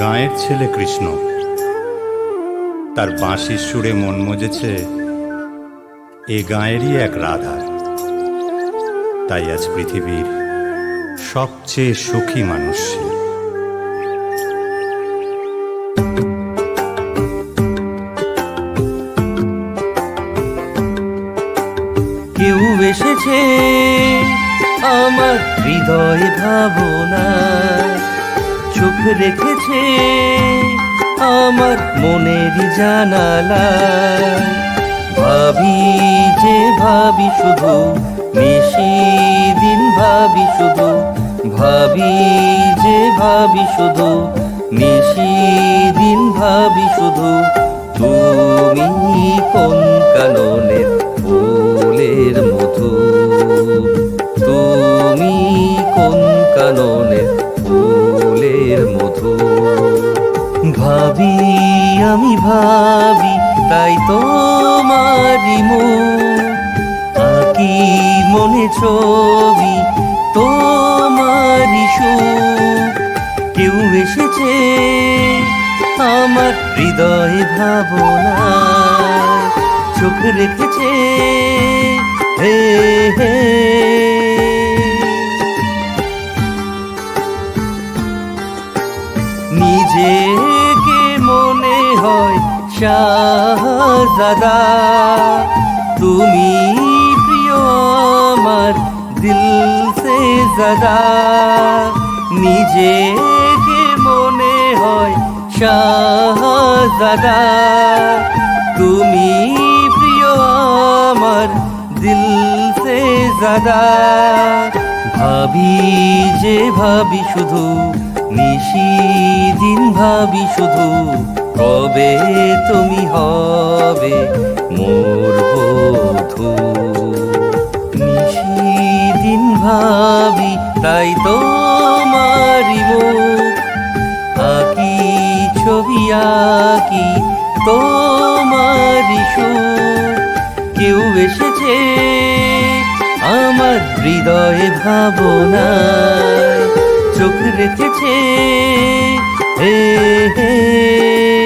গাঁয়ের ছেলে কৃষ্ণ। তার বাঁশির সুরে মন মজেছে এ গাঁয়েরই এক রাধা। তাই আজ পৃথিবীর সবচেয়ে সুখী মানুষ। কেউ এসেছে আমার হৃদয় ভাবনা চোখ রেখেছে আমার মনের জানালা। ভাবি যে, ভাবি শুধু নিশি দিন ভাবি শুধু। ভাবি যে, ভাবি শুধু নিশি ভাবি, আমি ভাবি, তাই তোমারি আঁকি মনে ছবি তোমারি সুখ। কেউ এসেছে আমার হৃদয়ে ভাবনা। চোখ রেখেছে নিজেকে মনে হয় শাহজাদা। তুমি প্রিয় আমার দিল সে জাদা। নিজেকে মনে হয় শাহজাদা। তুমি প্রিয় আমার দিল সে জাদা। ভাবি যে ভাবি শুধু নিশি দিন ভাবি শুধু, কবে তুমি হবে মোর বধু? নিশি দিন ভাবি, তাই তোমারি মুখ। আঁকি ছবি আঁকি তোমারি সুখ। কেউ এসেছে আমার হৃদয়ে ভাবনায় চোখ রেখেছে। হে হে।